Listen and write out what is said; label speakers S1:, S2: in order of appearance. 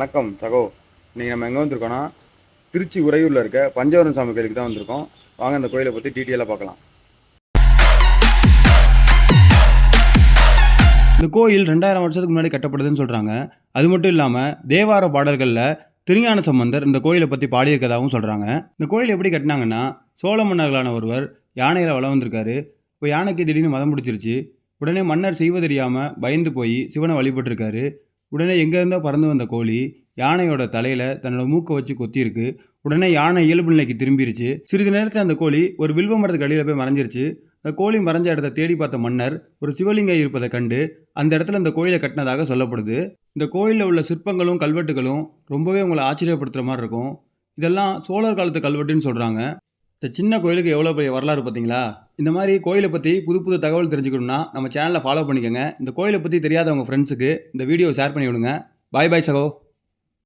S1: வணக்கம் சகோ. இன்றைக்கி நம்ம எங்கே வந்திருக்கோன்னா திருச்சி உறையூரில் இருக்க பஞ்சவரம் சாமி கோயிலுக்கு தான் வந்திருக்கோம். வாங்க அந்த கோயிலை பற்றி டீட்டெயிலாக பார்க்கலாம்.
S2: இந்த கோயில் ரெண்டாயிரம் வருஷத்துக்கு முன்னாடி கட்டப்படுதுன்னு சொல்கிறாங்க அது மட்டும் இல்லாமல் தேவார பாடல்களில் திருஞான சம்பந்தர் இந்த கோயிலை பற்றி பாடியிருக்கதாகவும் சொல்கிறாங்க இந்த கோயில் எப்படி கட்டினாங்கன்னா சோழ மன்னர்களான ஒருவர் யானையில் வளம் வந்திருக்காரு. இப்போ யானைக்கு திடீர்னு மதம் பிடிச்சிருச்சு. உடனே மன்னர் செய்வதறியாமல் பயந்து போய் சிவனை வழிபட்டிருக்காரு. உடனே எங்கேருந்தோ பறந்து வந்த கோழி யானையோட தலையில் தன்னோட மூக்கை வச்சு கொத்திருக்கு உடனே யானை இயல்பு நிலைக்கு திரும்பிருச்சு. சிறிது நேரத்தில் அந்த கோழி ஒரு வில்வ மரத்துக்கு அடியில் போய் மறைஞ்சிருச்சு. அந்த கோழி மறைஞ்ச இடத்த தேடி பார்த்த மன்னர் ஒரு சிவலிங்கம் இருப்பதை கண்டு அந்த இடத்துல இந்த கோயிலை கட்டினதாக சொல்லப்படுது. இந்த கோயிலில் உள்ள சிற்பங்களும் கல்வெட்டுகளும் ரொம்பவே உங்களை ஆச்சரியப்படுத்துகிற மாதிரி இருக்கும். இதெல்லாம் சோழர் காலத்து கல்வெட்டுன்னு சொல்கிறாங்க இந்த சின்ன கோயிலுக்கு எவ்வளோ பெரிய வரலாறு பார்த்தீங்களா? இந்த மாதிரி கோயிலை பற்றி புது புது தகவல் தெரிஞ்சுக்கணும்னா நம்ம சேனலை ஃபாலோ பண்ணிக்கோங்க. இந்த கோயிலை பற்றி தெரியாத உங்கள் ஃப்ரெண்ட்ஸுக்கு இந்த வீடியோ ஷேர் பண்ணி விடுங்க பாய் பாய் சகோ.